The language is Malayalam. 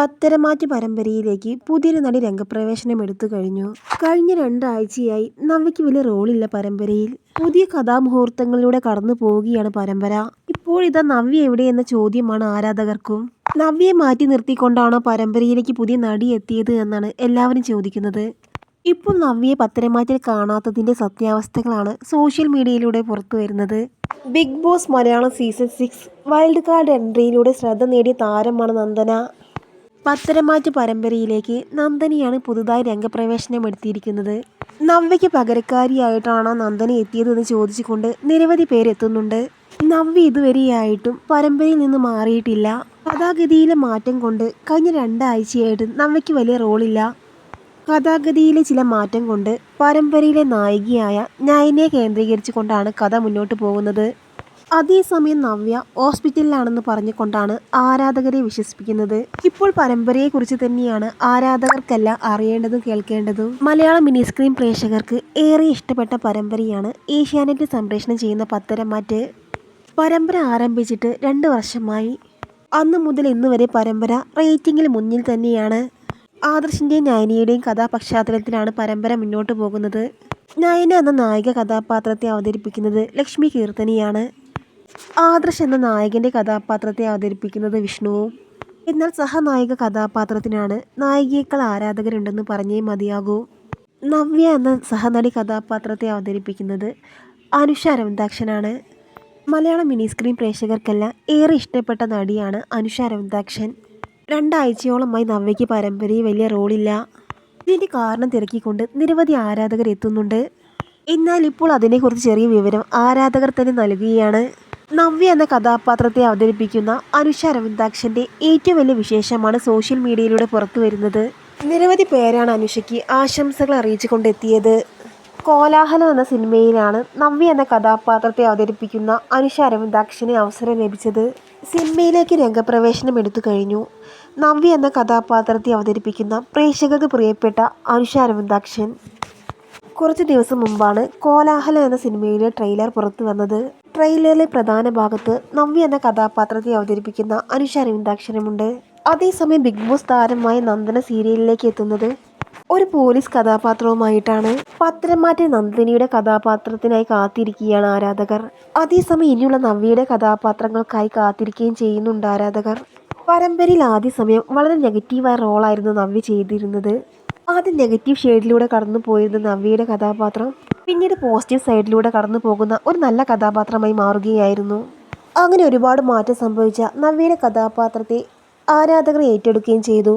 പത്തരമാറ്റ് പരമ്പരയിലേക്ക് പുതിയൊരു നടി രംഗപ്രവേശനം എടുത്തു കഴിഞ്ഞു. കഴിഞ്ഞ രണ്ടാഴ്ചയായി നവയ്ക്ക് വലിയ റോളില്ല പരമ്പരയിൽ. പുതിയ കഥാമുഹൂർത്തങ്ങളിലൂടെ കടന്നു പോവുകയാണ് പരമ്പര. ഇപ്പോഴിതാ നവ്യ എവിടെ എന്ന ചോദ്യമാണ് ആരാധകർക്കും. നവ്യെ മാറ്റി നിർത്തിക്കൊണ്ടാണോ പരമ്പരയിലേക്ക് പുതിയ നടി എത്തിയത് എന്നാണ് എല്ലാവരും ചോദിക്കുന്നത്. ഇപ്പോൾ നവ്യെ പത്തരമാറ്റിൽ കാണാത്തതിന്റെ സത്യാവസ്ഥകളാണ് സോഷ്യൽ മീഡിയയിലൂടെ പുറത്തു വരുന്നത്. Big Boss Malayalam season six wild card എൻട്രിയിലൂടെ ശ്രദ്ധ നേടിയ താരമാണ് നന്ദന. പത്തരമാറ്റ് പരമ്പരയിലേക്ക് നന്ദനിയാണ് പുതുതായി രംഗപ്രവേശനം എടുത്തിരിക്കുന്നത്. നവ്യയ്ക്ക് പകരക്കാരിയായിട്ടാണോ നന്ദന എത്തിയതെന്ന് ചോദിച്ചുകൊണ്ട് നിരവധി പേരെത്തുന്നുണ്ട്. നവ്യ ഇതുവരെയായിട്ടും പരമ്പരയിൽ നിന്ന് മാറിയിട്ടില്ല. കഥാഗതിയിലെ മാറ്റം കൊണ്ട് കഴിഞ്ഞ രണ്ടാഴ്ചയായിട്ട് നവ്യയ്ക്ക് വലിയ റോളില്ല. കഥാഗതിയിലെ ചില മാറ്റം കൊണ്ട് പരമ്പരയിലെ നായികയായ നയനെ കേന്ദ്രീകരിച്ചുകൊണ്ടാണ് കഥ മുന്നോട്ട് പോകുന്നത്. അതേസമയം നവ്യ ഹോസ്പിറ്റലിലാണെന്ന് പറഞ്ഞുകൊണ്ടാണ് ആരാധകരെ വിശ്വസിപ്പിക്കുന്നത്. ഇപ്പോൾ പരമ്പരയെക്കുറിച്ച് തന്നെയാണ് ആരാധകർക്കെല്ലാം അറിയേണ്ടതും കേൾക്കേണ്ടതും. മലയാള മിനി സ്ക്രീൻ പ്രേക്ഷകർക്ക് ഏറെ ഇഷ്ടപ്പെട്ട പരമ്പരയാണ് ഏഷ്യാനെറ്റ് സംപ്രേഷണം ചെയ്യുന്ന പത്തരമാറ്റ്. പരമ്പര ആരംഭിച്ചിട്ട് രണ്ട് വർഷമായി. അന്ന് മുതൽ ഇന്ന് വരെ പരമ്പര റേറ്റിംഗിൽ മുന്നിൽ തന്നെയാണ്. ആദർശിന്റെയും നയനിയുടെയും കഥാപശ്ചാത്തലത്തിലാണ് പരമ്പര മുന്നോട്ട് പോകുന്നത്. നയന എന്ന നായിക കഥാപാത്രത്തെ അവതരിപ്പിക്കുന്നത് ലക്ഷ്മി കീർത്തനിയാണ്. ആദർശ് എന്ന നായകന്റെ കഥാപാത്രത്തെ അവതരിപ്പിക്കുന്നത് വിഷ്ണുവും എന്നാൽ സഹനായക കഥാപാത്രത്തിനാണ് നായികയേക്കാൾ ആരാധകരുണ്ടെന്ന് പറഞ്ഞേ മതിയാകൂ. നവ്യ എന്ന സഹനടി കഥാപാത്രത്തെ അവതരിപ്പിക്കുന്നത് അനുഷ അരവിന്ദാക്ഷനാണ് മലയാളം മിനി സ്ക്രീൻ പ്രേക്ഷകർക്കെല്ലാം ഏറെ ഇഷ്ടപ്പെട്ട നടിയാണ് അനുഷ അരവിന്ദാക്ഷൻ രണ്ടാഴ്ചയോളമായി നവ്യയ്ക്ക് പരമ്പരയിൽ വലിയ റോളില്ല. ഇതിന്റെ കാരണം തിരക്കിക്കൊണ്ട് നിരവധി ആരാധകർ എത്തുന്നുണ്ട്. എന്നാൽ ഇപ്പോൾ അതിനെക്കുറിച്ച് ചെറിയ വിവരം ആരാധകർ തന്നെ നൽകുകയാണ്. നവ്യ എന്ന കഥാപാത്രത്തെ അവതരിപ്പിക്കുന്ന അനുഷ അരവിന്ദാക്ഷന്റെ ഏറ്റവും വലിയ വിശേഷമാണ് സോഷ്യൽ മീഡിയയിലൂടെ പുറത്തു വരുന്നത്. നിരവധി പേരാണ് അനുഷയ്ക്ക് ആശംസകൾ അറിയിച്ചുകൊണ്ടെത്തിയത്. കോലാഹലം എന്ന സിനിമയിലാണ് നവ്യ എന്ന കഥാപാത്രത്തെ അവതരിപ്പിക്കുന്ന അനുഷ അരവിന്ദാക്ഷന് അവസരം ലഭിച്ചത്. സിനിമയിലേക്ക് രംഗപ്രവേശനം എടുത്തു കഴിഞ്ഞു. നവ്യ എന്ന കഥാപാത്രത്തെ അവതരിപ്പിക്കുന്ന പ്രേക്ഷകർക്ക് പ്രിയപ്പെട്ട അനുഷ അരവിന്ദാക്ഷൻ കുറച്ച് ദിവസം മുമ്പാണ് കോലാഹലം എന്ന സിനിമയിലെ ട്രെയിലർ പുറത്തു വന്നത്. ട്രെയിലറിലെ പ്രധാന ഭാഗത്ത് നവ്യ എന്ന കഥാപാത്രത്തെ അവതരിപ്പിക്കുന്ന അനുഷ അരവിന്ദാക്ഷരമുണ്ട് അതേസമയം ബിഗ് ബോസ് താരമായ നന്ദന സീരിയലിലേക്ക് എത്തുന്നത് ഒരു പോലീസ് കഥാപാത്രവുമായിട്ടാണ്. പത്രമാറ്റ നന്ദിനിയുടെ കഥാപാത്രത്തിനായി കാത്തിരിക്കുകയാണ് ആരാധകർ. അതേസമയം ഇനിയുള്ള നവ്യയുടെ കഥാപാത്രങ്ങൾക്കായി കാത്തിരിക്കുകയും ചെയ്യുന്നുണ്ട് ആരാധകർ. പരമ്പരയിൽ ആദ്യ സമയം വളരെ നെഗറ്റീവായ റോളായിരുന്നു നവ്യ ചെയ്തിരുന്നത്. ആദ്യം നെഗറ്റീവ് ഷെയ്ഡിലൂടെ കടന്നു പോയിരുന്ന നവ്യയുടെ കഥാപാത്രം പിന്നീട് പോസിറ്റീവ് സൈഡിലൂടെ കടന്നു പോകുന്ന ഒരു നല്ല കഥാപാത്രമായി മാറുകയായിരുന്നു. അങ്ങനെ ഒരുപാട് മാറ്റം സംഭവിച്ച നവ്യയുടെ കഥാപാത്രത്തെ ആരാധകർ ഏറ്റെടുക്കുകയും ചെയ്തു.